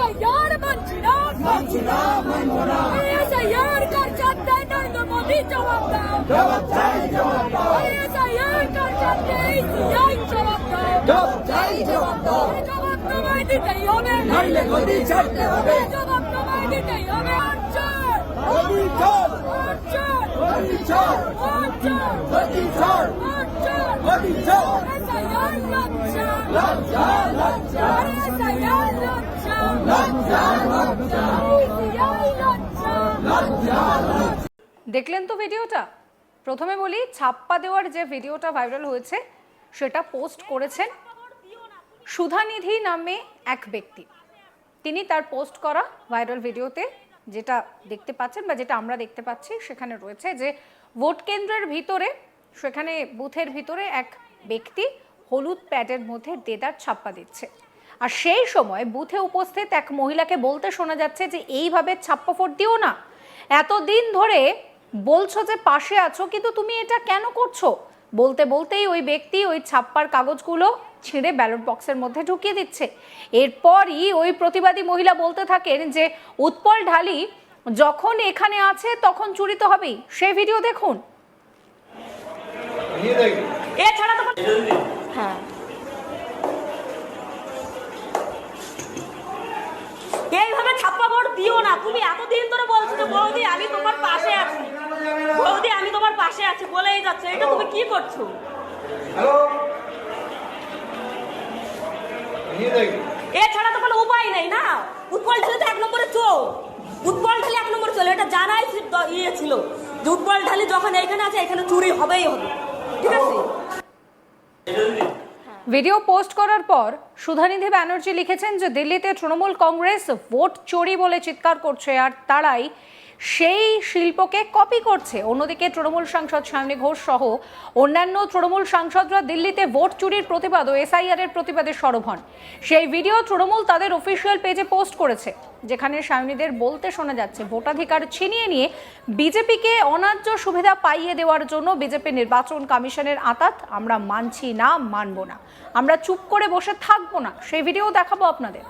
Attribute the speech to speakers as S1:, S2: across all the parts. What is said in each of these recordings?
S1: SIR মানছি না
S2: মানছি না মানব না
S1: এসআইআর কার চাঁদে নরেন্দ্র মোদী জবাব দাও
S2: জবাব চাই জবাব দাও
S1: এসআইআর কার চাঁদে সিআই জবাব দাও
S2: জবাব চাই জবাব দাও
S1: জবাব তোমায় দিতেই হবে
S2: নইলে গদি ছাড়তে হবে
S1: জবাব তোমায় দিতেই হবে আচ্ছা
S2: গদি ছাড়
S1: আচ্ছা
S3: দেখলেন তো ভিডিওটা? প্রথমে বলি, ছাপ্পা দেওয়ার যে ভিডিওটা ভাইরাল হয়েছে, সেটা পোস্ট করেছেন সুধানিধি নামে এক ব্যক্তি। তিনি তার পোস্ট করা ভাইরাল ভিডিওতে যেটা দেখতে পাচ্ছেন বা যেটা আমরা দেখতে পাচ্ছি, সেখানে রয়েছে যে ভোট কেন্দ্রের ভিতরে, সেখানে বুথের ভিতরে এক ব্যক্তি হলুদ প্যাডের মধ্যে দেদার ছাপ্পা দিচ্ছে। আর সেই সময় বুথে উপস্থিত এক মহিলাকে বলতে শোনা যাচ্ছে যে, এইভাবে ছাপ্পা ফোট দিও না। এতদিন ধরে বলছো যে পাশে আছো, কিন্তু তুমি এটা কেন করছ? বলতে বলতেই ওই ব্যক্তি ওই ছাপ্পার কাগজগুলো ছিঁড়ে ব্যালট বক্সের মধ্যে ঢুকিয়ে দিচ্ছে। এরপরই ওই প্রতিবাদী মহিলা বলতে থাকেন যে উৎপল ঢালি যখন এখানে আছে তখন চুরি তো হবেই। সে ভিডিও দেখুন।
S4: এছাড়া তোমার
S3: হ্যাঁ।
S4: এইভাবে ছাপ্পা ভোট দিও না। তুমি এতদিন ধরে বলছো যে বৌদি আমি তোমার পাশে আছি। বৌদি আমি তোমার পাশে আছি। বলেই যাচ্ছে। এটা তুমি কি করছ? এছাড়া তো কোনো উপায় নেই না। উৎপল ঢালি তো এক নম্বরে চোর। উৎপল ঢালি এক নম্বরে চলে এটা জানাই ছিল- ইয়ে ছিল। যে উৎপল ঢালি যখন এখানে আছে এখানে চুরি হবেই হবে। ঠিক আছে?
S3: ভিডিও পোস্ট করার পর সুধানিধি ব্যানার্জি লিখেছেন যে দিল্লিতে তৃণমূল কংগ্রেস ভোট চোরি বলে চিৎকার করছে আর তারাই সেই শিল্পকে কপি করছে অন্যদিকে তৃণমূল সাংসদ সায়নী ঘোষ সহ অন্যান্য তৃণমূল সাংসদরা দিল্লিতে ভোট চুরির প্রতিবাদ ও এসআইআর এর প্রতিবাদে সরব হন সেই ভিডিও তৃণমূল তাদের অফিসিয়াল পেজে পোস্ট করেছে যেখানে সায়নীদের বলতে শোনা যাচ্ছে ভোটাধিকার ছিনিয়ে নিয়ে বিজেপিকে অনার্য সুবিধা পাইয়ে দেওয়ার জন্য বিজেপি নির্বাচন কমিশনের আতাত আমরা মানছি না মানব না আমরা চুপ করে বসে থাকব না সেই ভিডিও দেখাবো আপনাদের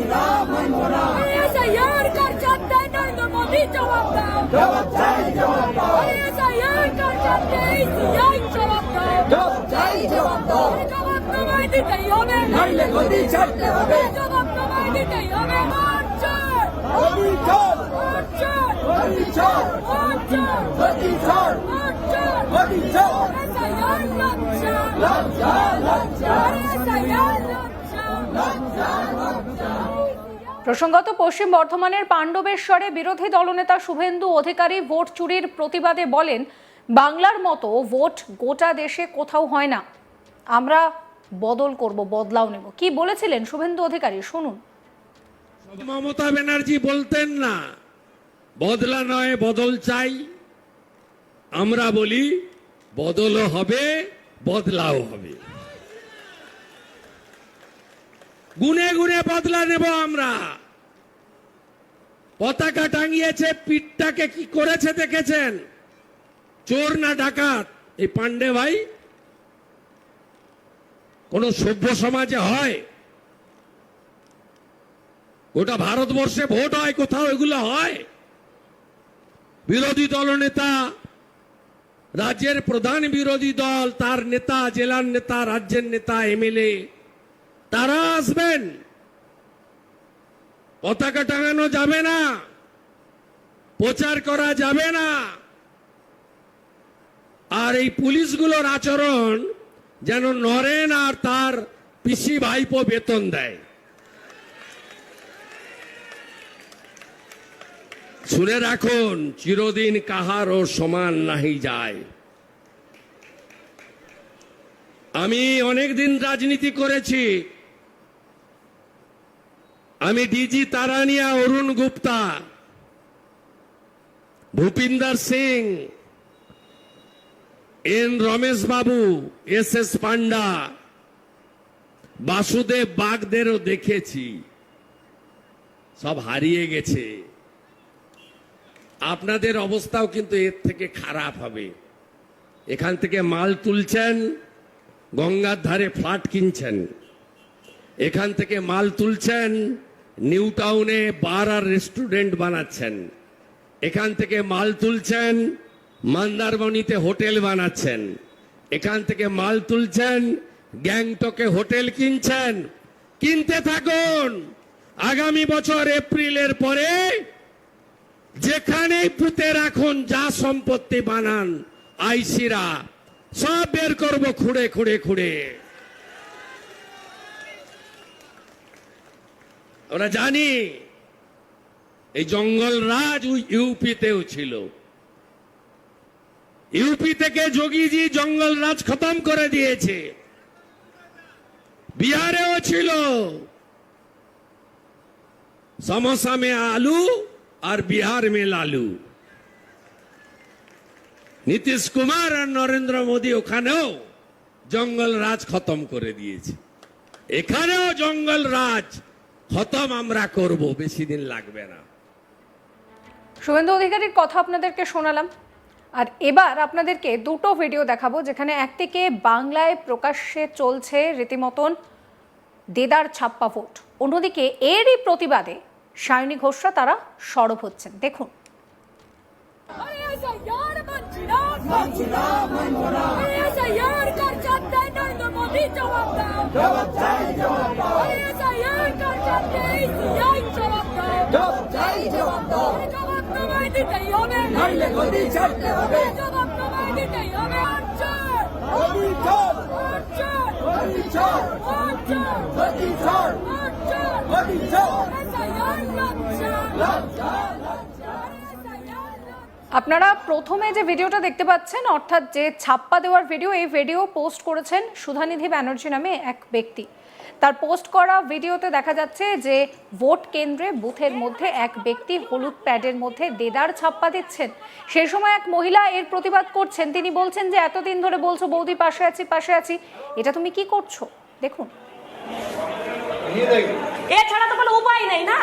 S1: এসআইআর মানছি না
S2: মানছি না মানব না
S1: এসআইআর কার চাঁদে নরেন্দ্র মোদী জবাব দাও
S2: জবাব চাই জবাব দাও
S1: এসআইআর কার চাঁদে সিআই জবাব দাও
S2: জবাব চাই জবাব দাও
S1: জবাব তোমায় দিতেই হবে
S2: নইলে গদি ছাড়তে হবে
S1: জবাব তোমায় দিতেই হবে আচ্ছা
S2: গদি ছাড়
S1: আচ্ছা
S2: গদি ছাড়
S1: আচ্ছা
S2: গদি ছাড়
S1: আচ্ছা
S2: গদি ছাড়
S1: এসআইআর
S3: প্রসঙ্গত পশ্চিম বর্ধমানের পাণ্ডবেশ্বরে বিরোধী দলনেতা শুভেন্দু অধিকারী ভোট চুরির প্রতিবাদে বলেন, বাংলার মতো ভোট গোটা দেশে কোথাও হয় না। আমরা বদল করব, বদলাও নেব। কি বলেছিলেন শুভেন্দু অধিকারী? শুনুন।
S5: মমতা ব্যানার্জি বলতেন না, বদলা নয়, বদল চাই। আমরা বলি, বদলও হবে, বদলাও হবে। গুনে গুনে বদলা নেব আমরা। পতাকা টাঙিয়েছে, পিঠটাকে কি করেছে দেখেছেন? চোর না ডাকাত? এই পান্ডে ভাই, কোন সভ্য সমাজে হয়? গোটা ভারতবর্ষে ভোট হয়, কোথাও এগুলো হয়? বিরোধী দল নেতা, রাজ্যের প্রধান বিরোধী দল, তার নেতা, জেলার নেতা, রাজ্যের নেতা, এমএলএ তারা আসবেন। পতাকা টাঙানো যাবে না। প্রচার করা যাবে না। আর এই পুলিশগুলোর আচরণ যেন নরেন আর তার পিসি ভাইপো বেতন দেয়। শুনে রাখুন, চিরদিন কাহারও সমান নাহি যায়। আমি অনেক দিন রাজনীতি করেছি আমি DG তারানিয়া Arun Gupta. Bhupinder Singh. N Ramesh Babu, S S Panda. Basudev বাগদেরও দেখেছি। সব হারিয়ে গেছে। আপনাদের অবস্থাও কিন্তু এর থেকে খারাপ হবে। এখান থেকে মাল তুলছেন, গঙ্গার ধারে ফ্ল্যাট কিনছেন। এখান থেকে মাল তুলছেন নিউ টাউনে বার আর রেস্টুরেন্ট বানাচ্ছেন। এখান থেকে মাল তুলছেন, মন্দারমণিতে হোটেল বানাচ্ছেন। এখান থেকে মাল তুলছেন, গ্যাংটকে হোটেল কিনছেন। কিনতে থাকুন! আগামী বছর এপ্রিলের পরে যেখানেই পুঁতে রাখুন যা সম্পত্তি বানান, আইসিরা, সব বের করব খুঁড়ে খুঁড়ে খুঁড়ে। আমরা জানি এই জঙ্গল রাজ ইউপিতেও ছিল। ইউপি থেকে যোগীজি জঙ্গল রাজ খতম করে দিয়েছে। বিহারেও ছিল। সমসা মে আলু আর বিহার মে লালু। নীতিশ কুমার আর নরেন্দ্র মোদী ওখানেও জঙ্গল রাজ খতম করে দিয়েছে। এখানেও জঙ্গল রাজ খতম আমরা করব বেশি দিন লাগবে না
S3: শুভেন্দু অধিকারীর কথা আপনাদেরকে শোনালাম আর এবার আপনাদেরকে দুটো ভিডিও দেখাবো যেখানে একদিকে বাংলায় প্রকাশ্যে চলছে রীতিমতন দেদার ছাপ্পা ভোট অন্যদিকে এরই প্রতিবাদে সায়নী ঘোষরা তারা সরব হচ্ছেন দেখুন
S1: अरे ऐसा यार मंजिला मंजिला मंजिला अरे ऐसा यार कर মোদি জবাব দাও। জবাব চাই
S2: জবাব দাও।
S1: আরে চাই এই কাজ চাই চাই জবাব দাও।
S2: জবাব চাই
S1: জবাব দাও। জবাব তোমায় দিতেই হবে।
S2: নাইলে গদি ছাড়তে হবে।
S1: জবাব তোমায় দিতেই হবে আচ্ছা
S2: গদি ছাড়।
S1: আচ্ছা
S2: গদি ছাড়।
S1: আচ্ছা
S2: গদি ছাড়।
S1: আচ্ছা
S2: গদি ছাড়। আরে
S1: চাই এই কাজ চাই
S3: আপনারা প্রথমে যে ভিডিওটা দেখতে পাচ্ছেন, অর্থাৎ যে ছাপ্পা দেওয়ার ভিডিও, এই ভিডিও পোস্ট করেছেন সুধানিধি ব্যানার্জি নামে এক ব্যক্তি। তার পোস্ট করা ভিডিওতে দেখা যাচ্ছে যে ভোট কেন্দ্রে বুথের মধ্যে এক ব্যক্তি হলুদ প্যাডের মধ্যে দেদার ছাপ্পা দিচ্ছেন। সেই সময় এক মহিলা এর প্রতিবাদ করছেন। তিনি বলছেন যে, এতদিন ধরে বলছো, বৌদি, পাশে আছি পাশে আছি। এটা তুমি কি করছ? দেখুন।
S4: এছাড়া তো কোনো উপায় নেই না।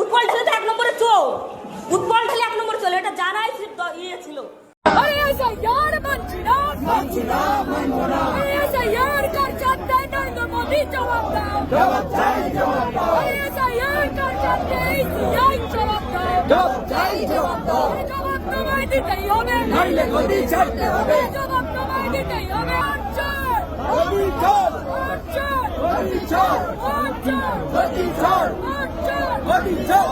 S4: উৎপল এক নম্বরে চোর। উৎপল ঢালি এক নম্বরে চলে এটা জানাই ছিল- দ- ইয়ে ছিল
S1: अरे ऐसा यार मंजिला
S2: मंजिला मंजिला
S1: अरे ऐसा यार कर जाते हैं नरेंद्र मोदी जवाबदार
S2: জবাবদার জবাবদার
S1: अरे ऐसा यार कर जाते हैं सीआई जवाबदार
S2: জবাবদার জবাবদার
S1: अरे जवाब तो मैं দিতেই হবে
S2: নইলে গদি ছাড়তে হবে
S1: अरे जवाब तो मैं দিতেই হবে আচ্ছা
S2: গদি ছাড়
S1: আচ্ছা
S2: গদি ছাড়
S1: আচ্ছা
S2: গদি ছাড়
S1: আচ্ছা
S2: গদি ছাড়